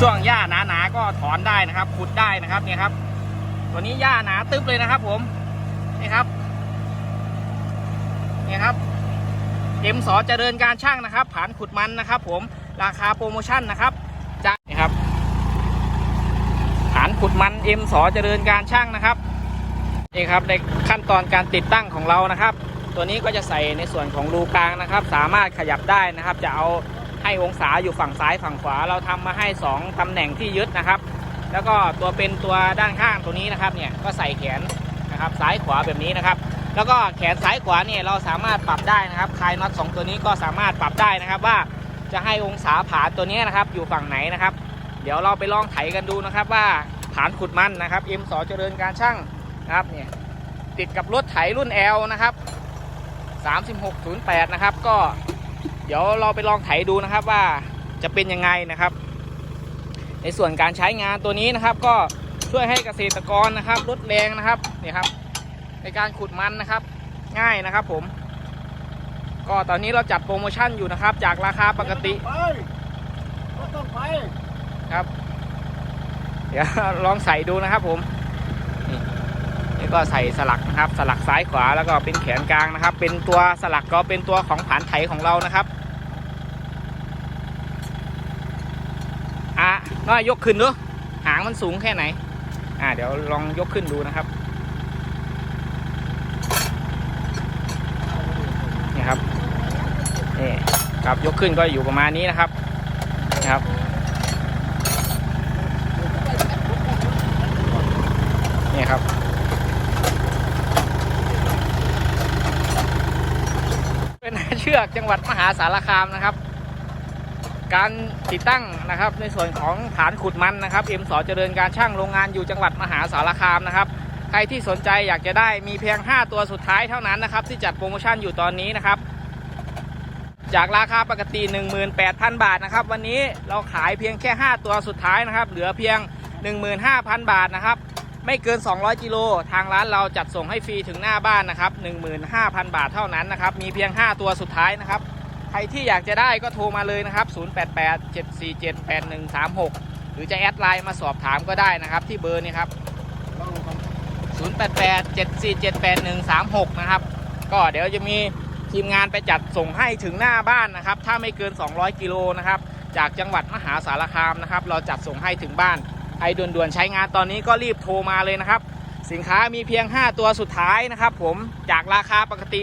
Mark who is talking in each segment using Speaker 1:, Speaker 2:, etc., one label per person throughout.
Speaker 1: ช่วงหญ้าหนาๆก็ถอนได้นะครับขุดได้นะครับเนี่ยครับ ตัวนี้หญ้าหนาตึ๊บเลยนะครับ ผมนี่ครับนี่ครับเอ็มสอเจริญการช่างนะครับผานขุดมันนะครับ ผมราคาโปรโมชั่นนะครับจะนี่ครับผานขุดมันเอ็มสอเจริญการช่างนะครับนี่ครับในขั้นตอนการติดตั้งของเรานะครับ ตัวนี้ก็จะใส่ในส่วนของรูกลางนะครับ สามารถขยับได้นะครับ จะเอา ให้องศาอยู่ฝั่งซ้ายฝั่งขวา เราทำมาให้ 2ตำแหน่งที่ยึดนะครับ แล้วก็ตัวเป็นตัวด้านข้างตัวนี้นะครับเนี่ยก็ใส่แขนนะครับซ้ายขวาแบบนี้นะครับ แล้วก็แขนซ้ายขวาเนี่ยเราสามารถปรับได้นะครับคลายน็อตสองตัวนี้ก็สามารถปรับได้นะครับว่าจะให้องศาผานตัวนี้นะครับอยู่ฝั่งไหนนะครับ เดี๋ยวเราไปลองไถกันดูนะครับว่าผานขุดมันนะครับ M สเจริญการช่างนะครับเนี่ยติดกับรถไถรุ่น L นะครับ3608 นะครับก็ เดี๋ยวเราไปลองไถดูนะครับว่าจะเป็นยังไงนะครับ ในส่วนการใช้งานตัวนี้นะครับ ก็ช่วยให้เกษตรกรนะครับลดแรงนะครับนี่ครับ ในการขุดมันนะครับ ง่ายนะครับผม ก็ตอนนี้เราจัดโปรโมชั่นอยู่นะครับ จากราคาปกติ
Speaker 2: ก็ต้องไป
Speaker 1: ครับ เดี๋ยวลองใส่ดูนะครับผมนี่นี่ก็ใส่สลักนะครับ สลักซ้ายขวาแล้วก็เป็นแขนกลางนะครับ เป็นตัวสลักก็เป็นตัวของผานไถของเรานะครับ อะน้อยยกขึ้นดูหางมันสูงแค่ไหน อ่า เดี๋ยวลองยกขึ้นดูนะครับนี่ครับนี่ครับยกขึ้นก็อยู่ประมาณนี้นะครับนะครับนี่ครับเป็นเชือกจังหวัดมหาสารคามนะครับ การติดตั้งนะครับ ในส่วนของฐานขุดมันนะครับเอ็มสอเจริญการช่างโรงงานอยู่จังหวัดมหาสารคามนะครับ ใครที่สนใจอยากจะได้มีเพียง 5 ตัวสุดท้ายเท่านั้นนะครับ ที่จัดโปรโมชั่นอยู่ตอนนี้นะครับ จากราคาปกติ 18,000 บาทนะครับ วันนี้เราขายเพียงแค่ 5 ตัวสุดท้ายนะครับ เหลือเพียง 15,000 บาทนะครับไม่เกิน 200 กิโล ทางร้านเราจัดส่งให้ฟรีถึงหน้าบ้านนะครับ 15,000 บาทเท่านั้นนะครับ มีเพียง 5 ตัวสุดท้ายนะครับ ใครที่อยากจะได้ก็โทรมาเลยนะครับ 0887478136 หรือจะแอดไลน์มาสอบถามก็ได้นะครับ ที่เบอร์นี้ครับ 0887478136 นะครับ ก็เดี๋ยวจะมีทีมงานไปจัดส่งให้ถึงหน้าบ้านนะครับ ถ้าไม่เกิน 200 กิโลนะครับ จากจังหวัดมหาสารคามนะครับ เราจัดส่งให้ถึงบ้านใครด่วนๆใช้งานตอนนี้ก็รีบโทรมาเลยนะครับ สินค้ามีเพียง 5 ตัวสุดท้ายนะครับ ผม จากราคาปกติ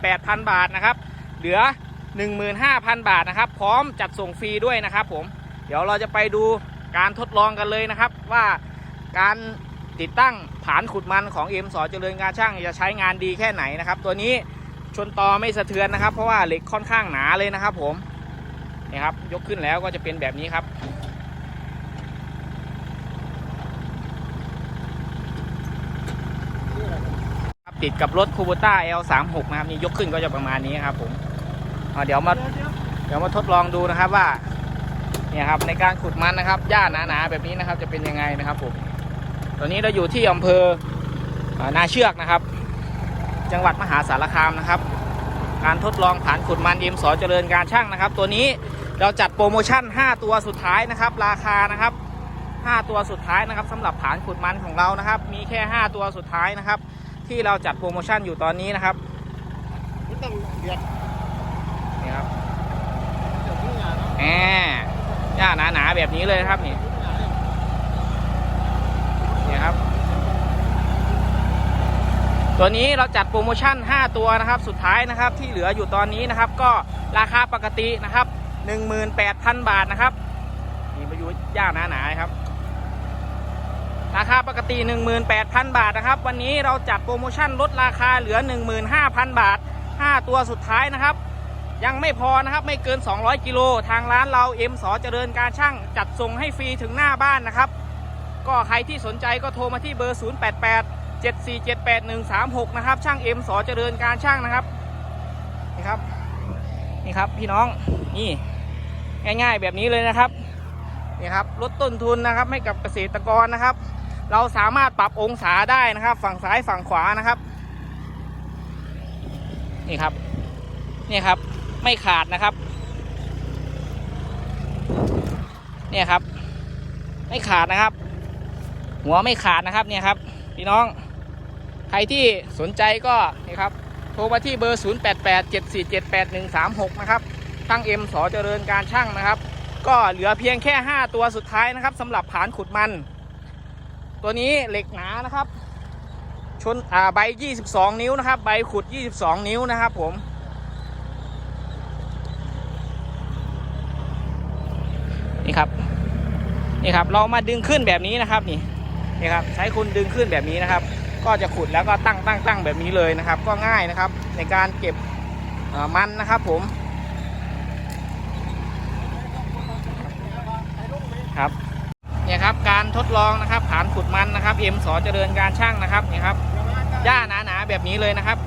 Speaker 1: 18,000 บาทนะครับ เหลือ 15,000 บาทนะครับ พร้อมจัดส่งฟรีด้วยนะครับ ผม เดี๋ยวเราจะไปดูการทดลองกันเลยนะครับ ว่าการติดตั้งผานขุดมันของเอ็มสอเจริญการช่างจะใช้งานดีแค่ไหนนะครับ ตัวนี้ชนตอไม่สะเทือนนะครับ เพราะว่าเหล็กค่อนข้างหนาเลยนะครับ ผมนี่ครับยกขึ้นแล้วก็จะเป็นแบบนี้ครับติดกับรถคูโบต้า L36 นะครับนี่ยกขึ้นก็จะประมาณนี้ครับผม เดี๋ยวมาเดี๋ยวมาทดลองดูนะครับว่าเนี่ยครับในการขุดมันนะครับหญ้าหนาๆแบบนี้นะครับจะเป็นยังไงนะครับผมตอนนี้เราอยู่ที่อำเภอนาเชือกนะครับ จังหวัดมหาสารคามนะครับ การทดลองผ่านขุดมันเอ็มสอเจริญการช่างนะครับ ตัวนี้เราจัดโปรโมชั่น 5 ตัวสุดท้ายนะครับ ราคานะครับ 5 ตัวสุดท้ายนะครับสำหรับผานขุดมันของเรานะครับ มีแค่ 5 ตัวสุดท้ายนะครับ ที่เราจัดโปรโมชั่นอยู่ตอนนี้นะครับ
Speaker 2: ไม่ต้องเดือด
Speaker 1: นี่ครับ
Speaker 2: เดือดที่งานเนาะ
Speaker 1: แหมหญ้าหนาๆแบบนี้เลยครับนี่นี่ครับ ตัวนี้เราจัดโปรโมชั่น 5 ตัวนะครับ สุดท้ายนะครับที่เหลืออยู่ตอนนี้นะครับ ก็ราคาปกตินะครับ 18,000 บาทนะครับนี่มาอยู่หญ้าหนาๆครับราคาปกติ 18,000 บาทนะครับ วันนี้เราจัดโปรโมชั่นลดราคาเหลือ 15,000 บาท 5 ตัวสุดท้ายนะครับ ยังไม่พอนะครับไม่เกิน 200 กิโล ทางร้านเราเอ็มสอเจริญการช่างจัดส่งให้ฟรีถึงหน้าบ้านนะครับ ก็ใครที่สนใจก็โทรมาที่เบอร์ 088 7478 136 นะครับ ช่างเอ็มสอเจริญการช่างนะครับนี่ครับนี่ครับพี่น้องนี่ง่ายๆแบบนี้เลยนะครับนี่ครับลดต้นทุนนะครับให้กับเกษตรกรนะครับ เราสามารถปรับองศาได้นะครับ ฝั่งซ้ายฝั่งขวานะครับนี่ครับนี่ครับ ไม่ขาดนะครับ เนี่ยครับ ไม่ขาดนะครับ หัวไม่ขาดนะครับเนี่ยครับพี่น้องใครที่สนใจก็นี่ครับโทรมาที่เบอร์ 0887478136 นะครับช่างเอ็มสอเจริญการช่างนะครับ ก็เหลือเพียงแค่ 5 ตัวสุดท้ายนะครับสำหรับผานขุดมัน ตัวนี้เหล็กหนานะครับ ชนอ่าใบ 22 นิ้วนะครับ ใบขุด 22 นิ้วนะครับผม ครับ นี่ครับ เรามาดึงขึ้นแบบนี้นะครับ นี่นี่ครับ ใช้คุณดึงขึ้นแบบนี้นะครับ ก็จะขุดแล้วก็ตั้งตั้งตั้งแบบนี้เลยนะครับ ก็ง่ายนะครับ ในการเก็บมันนะครับ ผม ครับเนี่ยครับการทดลองนะครับฐานขุดมันนะครับเอ็มสอเจริญการช่างนะครับนี่ครับหญ้าหนาๆแบบนี้เลยนะครับ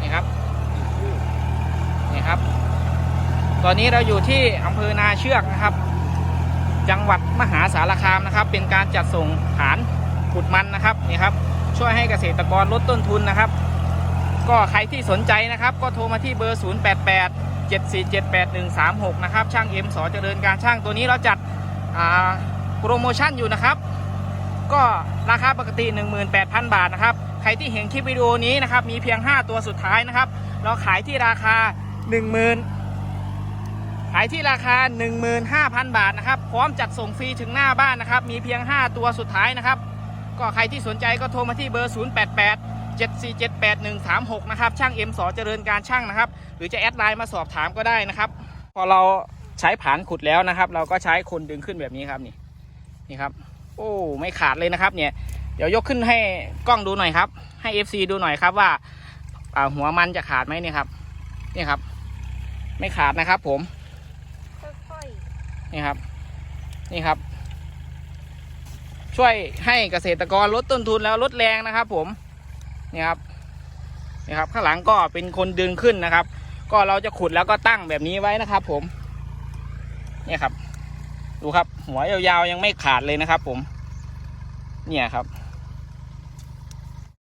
Speaker 1: นี่ครับนี่ครับ ตอนนี้เราอยู่ที่อำเภอนาเชือกนะครับ จังหวัดมหาสารคามนะครับ เป็นการจัดส่งฐานขุดมันนะครับนี่ครับ ช่วยให้เกษตรกรลดต้นทุนนะครับ ก็ใครที่สนใจนะครับ ก็โทรมาที่เบอร์ 088 7478136 นะครับ ช่างเอ็มสอเจริญการช่างตัวนี้เราจัดโปรโมชั่นอยู่นะครับ ก็ราคาปกติ 18,000 บาทนะครับ ใครที่เห็นคลิปวิดีโอนี้นะครับ มีเพียง 5 ตัวสุดท้ายนะครับ เราขายที่ราคา 10,000ายที่ราคา 15,000 บาทนะครับ พร้อมจัดส่งฟรีถึงหน้าบ้านนะครับ มีเพียง 5 ตัวสุดท้ายนะครับ ก็ใครที่สนใจก็โทรมาที่เบอร์ 088 7478136 นะครับ ช่างเอ็มสอเจริญการช่างนะครับ หรือจะแอดไลน์มาสอบถามก็ได้นะครับ พอเราใช้ผานขุดแล้วนะครับ เราก็ใช้คนดึงขึ้นแบบนี้ครับนี่นี่ครับ โอ้ไม่ขาดเลยนะครับ เนี่ยเดี๋ยวยกขึ้นให้กล้องดูหน่อยครับ ให้ FC ดูหน่อยครับว่าหัวมันจะขาดไหมเนี่ยครับนี่ครับ ไม่ขาดนะครับผม นี่ครับ นี่ครับ ช่วยให้เกษตรกรลดต้นทุนแล้วลดแรงนะครับ ผมนี่ครับนี่ครับ ข้างหลังก็เป็นคนดึงขึ้นนะครับ ก็เราจะขุดแล้วก็ตั้งแบบนี้ไว้นะครับ ผมเนี่ยครับ ดูครับ หัวยาวๆยังไม่ขาดเลยนะครับ ผม เนี่ยครับ